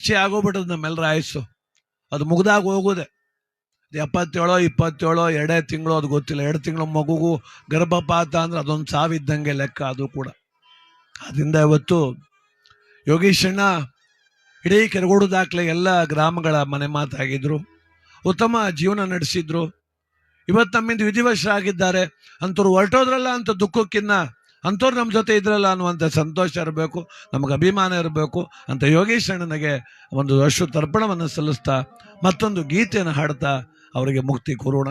ಹೆಚ್ಚೆ ಆಗೋಗ್ಬಿಟ್ಟದ ನಮ್ಮೆಲ್ಲರ ಆಯಸ್ಸು. ಅದು ಮುಗ್ದಾಗ ಹೋಗುದೆ. ಎಪ್ಪತ್ತೇಳೋ, ಇಪ್ಪತ್ತೇಳೋ, ಎರಡೇ ತಿಂಗಳು ಅದು ಗೊತ್ತಿಲ್ಲ. ಎರಡು ತಿಂಗಳು ಮಗುಗೂ ಗರ್ಭಪಾತ ಅಂದ್ರೆ ಅದೊಂದು ಸಾವಿದ್ದಂಗೆ ಲೆಕ್ಕ ಅದು ಕೂಡ. ಅದರಿಂದ ಇವತ್ತು ಯೋಗೀಶಣ್ಣ ಇಡೀ ಕೆರಗೋಡು ದಾಖಲೆ ಎಲ್ಲ ಗ್ರಾಮಗಳ ಮನೆ ಮಾತಾಗಿದ್ರು. ಉತ್ತಮ ಜೀವನ ನಡೆಸಿದ್ರು. ಇವತ್ತು ನಮ್ಮಿಂದ ವಿಧಿವಶರಾಗಿದ್ದಾರೆ. ಅಂತವ್ರು ಹೊರಟೋದ್ರಲ್ಲ ಅಂತ ದುಃಖಕ್ಕಿನ್ನ ಅಂಥವ್ರು ನಮ್ಮ ಜೊತೆ ಇದ್ರಲ್ಲ ಅನ್ನುವಂಥ ಸಂತೋಷ ಇರಬೇಕು, ನಮಗೆ ಅಭಿಮಾನ ಇರಬೇಕು ಅಂತ ಯೋಗೇಶ್ ಅಣ್ಣನಿಗೆ ಒಂದು ಅಶ್ರು ತರ್ಪಣವನ್ನು ಸಲ್ಲಿಸ್ತಾ ಮತ್ತೊಂದು ಗೀತೆಯನ್ನು ಹಾಡ್ತಾ ಅವರಿಗೆ ಮುಕ್ತಿ ಕೋರೋಣ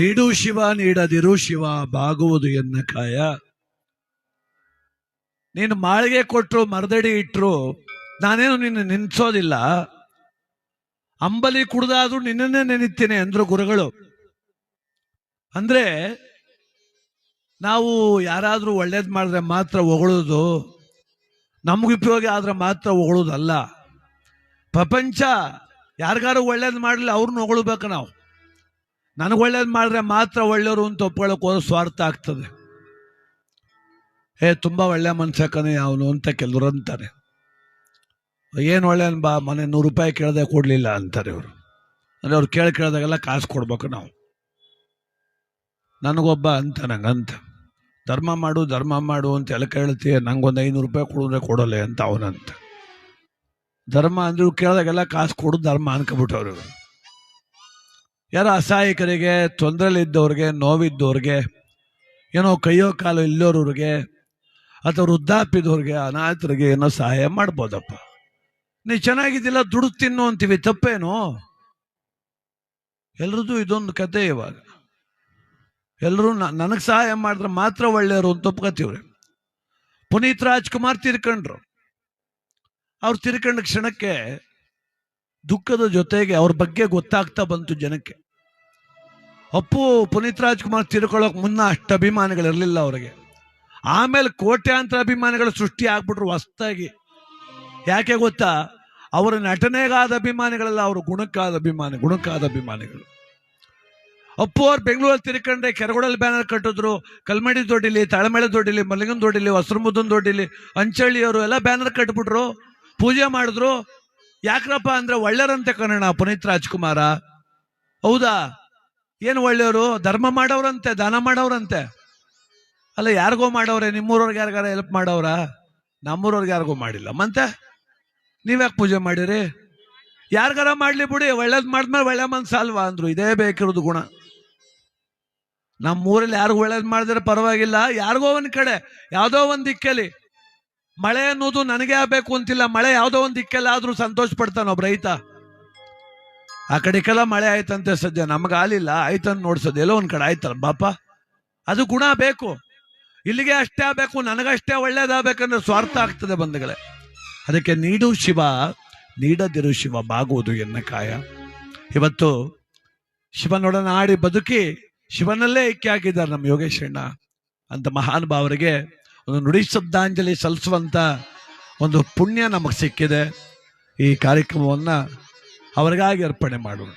ನೀಡು ಶಿವ, ನೀಡದಿರು ಶಿವ, ಬಾಗುವುದು ಎನ್ನ ಕಾಯ ನೀನು ಮಾಳಿಗೆ ಕೊಟ್ಟರು ಮರದಡಿ ಇಟ್ಟರು ನಾನೇನು ನಿನ್ನ ನಿನ್ಸೋದಿಲ್ಲ ಅಂಬಲಿ ಕುಡ್ದಾದ್ರೂ ನಿನ್ನನ್ನೇ ನೆನೀತೀನಿ ಅಂದ್ರು ಗುರುಗಳು. ಅಂದ್ರೆ, ನಾವು ಯಾರಾದರೂ ಒಳ್ಳೇದು ಮಾಡಿದ್ರೆ ಮಾತ್ರ ಹೊಗಳೋದು, ನಮ್ಗೆ ಉಪಯೋಗ ಆದ್ರೆ ಮಾತ್ರ ಹೊಗಳೋದಲ್ಲ. ಪ್ರಪಂಚ ಯಾರಿಗಾರು ಒಳ್ಳೇದು ಮಾಡಲಿ ಅವ್ರನ್ನ ಹೊಗಳ್ಬೇಕು ನಾವು. ನನಗೆ ಒಳ್ಳೇದು ಮಾಡಿದ್ರೆ ಮಾತ್ರ ಒಳ್ಳೆಯವರು ಅಂತ ಒಪ್ಕೊಳ್ಳೋಕೆ ಹೋದ್ರೆ ಸ್ವಾರ್ಥ ಆಗ್ತದೆ. ಏ ತುಂಬ ಒಳ್ಳೆ ಮನುಷ್ಯ ಕಣೆ ಅವನು ಅಂತ ಕೆಲವರು ಅಂತಾರೆ. ಏನು ಒಳ್ಳೆಯನ್ ಬಾ, ಮನೆ ನೂರು ರೂಪಾಯಿ ಕೇಳದೆ ಕೊಡಲಿಲ್ಲ ಅಂತಾರೆ ಇವರು ಅಂದರೆ ಅವ್ರು ಕೇಳಿ ಕೇಳಿದಾಗೆಲ್ಲ ಕಾಸು ಕೊಡ್ಬೇಕು ನಾವು. ನನಗೊಬ್ಬ ಅಂತ ನಂಗಂತ ಧರ್ಮ ಮಾಡು ಧರ್ಮ ಮಾಡು ಅಂತ ಎಲ್ಲ ಕೇಳ್ತೀಯ, ನಂಗೊಂದು ಐನೂರು ರೂಪಾಯಿ ಕೊಡಿದ್ರೆ ಕೊಡೋಲ್ಲ ಅಂತ ಅವನಂತ. ಧರ್ಮ ಅಂದ್ರೆ ಕೇಳಿದಾಗೆಲ್ಲ ಕಾಸು ಕೊಡು, ಧರ್ಮ ಅನ್ಕೊಬಿಟ್ಟವ್ರು ಇವರು. ಯಾರೋ ಅಸಹಾಯಕರಿಗೆ, ತೊಂದರೆಲಿದ್ದವ್ರಿಗೆ, ನೋವಿದ್ದವ್ರಿಗೆ, ಏನೋ ಕೈಯೋ ಕಾಲು ಇಲ್ಲೋರವ್ರಿಗೆ, ಅಥವಾ ವೃದ್ಧಾಪಿದವ್ರಿಗೆ ಅನಾಥರಿಗೆ ಏನೋ ಸಹಾಯ ಮಾಡ್ಬೋದಪ್ಪ. ನೀ ಚೆನ್ನಾಗಿದ್ದಿಲ್ಲ, ದುಡ್ಡು ತಿನ್ನು ಅಂತೀವಿ, ತಪ್ಪೇನು? ಎಲ್ರದ್ದು ಇದೊಂದು ಕತೆ ಇವಾಗ. ಎಲ್ಲರೂ ನನಗೆ ಸಹಾಯ ಮಾಡಿದ್ರೆ ಮಾತ್ರ ಒಳ್ಳೆಯವರು ಅಂತ ಒಪ್ಕೋತೀವ್ರಿ. ಪುನೀತ್ ರಾಜ್ಕುಮಾರ್ ತಿರ್ಕೊಂಡ್ರು. ಅವ್ರು ತಿರ್ಕೊಂಡ ಕ್ಷಣಕ್ಕೆ ದುಃಖದ ಜೊತೆಗೆ ಅವ್ರ ಬಗ್ಗೆ ಗೊತ್ತಾಗ್ತಾ ಬಂತು ಜನಕ್ಕೆ. ಅಪ್ಪು ಪುನೀತ್ ರಾಜ್ಕುಮಾರ್ ತಿರ್ಕೊಳ್ಳೋಕೆ ಮುನ್ನ ಅಷ್ಟು ಅಭಿಮಾನಿಗಳಿರಲಿಲ್ಲ ಅವರಿಗೆ. ಆಮೇಲೆ ಕೋಟ್ಯಾಂತರ ಅಭಿಮಾನಿಗಳು ಸೃಷ್ಟಿ ಆಗ್ಬಿಟ್ರು ಹೊಸ್ತಾಗಿ. ಯಾಕೆ ಗೊತ್ತಾ? ಅವರ ನಟನೆಗಾದ ಅಭಿಮಾನಿಗಳಲ್ಲ ಅವರು ಗುಣಕ್ಕಾದ ಅಭಿಮಾನಿ, ಗುಣಕ್ಕಾದ ಅಭಿಮಾನಿಗಳು. ಅಪ್ಪು ಅವ್ರು ಬೆಂಗಳೂರಲ್ಲಿ ತಿರ್ಕೊಂಡ್ರೆ ಕೆರಗೋಡಲ್ಲಿ ಬ್ಯಾನರ್ ಕಟ್ಟಿದ್ರು, ಕಲ್ಮಡಿ ದೊಡ್ಡಿಲಿ ತಳಮಳೆ ದೊಡ್ಡಿಲಿ, ಮಲ್ಲಿಗನ್ ದೊಡ್ಡಿಲಿ, ಹೊಸರಮುದ್ದನ್ ದೊಡ್ಡಿಲಿ, ಅಂಚಳ್ಳಿಯವರು ಎಲ್ಲ ಬ್ಯಾನರ್ ಕಟ್ಬಿಟ್ರು, ಪೂಜೆ ಮಾಡಿದ್ರು ಯಾಕ್ರಪ್ಪ ಅಂದ್ರೆ ಒಳ್ಳೆಯರಂತೆ ಕನ್ನಡ ಪುನೀತ್ ರಾಜ್ಕುಮಾರ. ಹೌದಾ? ಏನು ಒಳ್ಳೆಯವರು? ಧರ್ಮ ಮಾಡೋರಂತೆ ದಾನ ಮಾಡೋರಂತೆ ಅಲ್ಲ, ಯಾರಿಗೋ ಮಾಡವ್ರೆ? ನಿಮ್ಮೂರವ್ರಿಗೆ ಯಾರಿಗಾರ ಹೆಲ್ಪ್ ಮಾಡವ್ರ? ನಮ್ಮೂರವ್ರಿಗೆ ಯಾರಿಗೂ ಮಾಡಿಲ್ಲ. ಮತ್ತೆ? ನೀವ್ಯಾಕೆ ಪೂಜೆ ಮಾಡಿರಿ? ಯಾರಿಗಾರ ಮಾಡ್ಲಿ ಬಿಡಿ, ಒಳ್ಳೇದ್ ಮಾಡಿದ್ಮೇಲೆ ಒಳ್ಳೆ ಮನ್ಸು ಅಲ್ವಾ ಅಂದ್ರು. ಇದೇ ಬೇಕಿರೋದು ಗುಣ. ನಮ್ಮೂರಲ್ಲಿ ಯಾರಿಗೂ ಒಳ್ಳೇದು ಮಾಡಿದ್ರೆ ಪರವಾಗಿಲ್ಲ. ಯಾರಿಗೋ ಒಂದ್ ಕಡೆ, ಯಾವುದೋ ಒಂದ್ ದಿಕ್ಕಲ್ಲಿ ಮಳೆ ಅನ್ನೋದು ನನಗೆ ಆಗ್ಬೇಕು ಅಂತಿಲ್ಲ, ಮಳೆ ಯಾವುದೋ ಒಂದು ದಿಕ್ಕೆಲ್ಲ ಆದ್ರೂ ಸಂತೋಷ ಪಡ್ತಾನೆ ಒಬ್ಬ ರೈತ ಆ ಕಡೆಗೆಲ್ಲ ಮಳೆ ಆಯ್ತಂತೆ ಸದ್ಯ, ನಮ್ಗೆ ಆಲಿಲ್ಲ ಆಯ್ತಂತ ನೋಡ್ಸೋದು ಎಲ್ಲೋ ಒಂದ್ ಕಡೆ ಆಯ್ತಲ್ಲ, ಬಾಪ. ಅದು ಗುಣ ಬೇಕು. ಇಲ್ಲಿಗೆ ಅಷ್ಟೇ ಆಗ್ಬೇಕು, ನನಗಷ್ಟೇ ಒಳ್ಳೇದಾಗಬೇಕಂದ್ರೆ ಸ್ವಾರ್ಥ ಆಗ್ತದೆ ಬಂಧುಗಳೇ. ಅದಕ್ಕೆ ನೀಡು ಶಿವ, ನೀಡದಿರು ಶಿವ, ಬಾಗುವುದು ಎನ್ನ ಕಾಯ. ಇವತ್ತು ಶಿವನೊಡನೆ ಆಡಿ ಬದುಕಿ ಶಿವನಲ್ಲೇ ಇಕ್ಕಿ ಆಗಿದ್ದಾರೆ ನಮ್ಮ ಯೋಗೇಶಣ್ಣ ಅಂತ ಮಹಾನ್ ಭಾವರಿಗೆ ಒಂದು ನುಡಿ ಶ್ರದ್ಧಾಂಜಲಿ ಸಲ್ಲಿಸುವಂಥ ಒಂದು ಪುಣ್ಯ ನಮಗೆ ಸಿಕ್ಕಿದೆ. ಈ ಕಾರ್ಯಕ್ರಮವನ್ನು ಅವರಿಗಾಗಿ ಅರ್ಪಣೆ ಮಾಡೋಣ.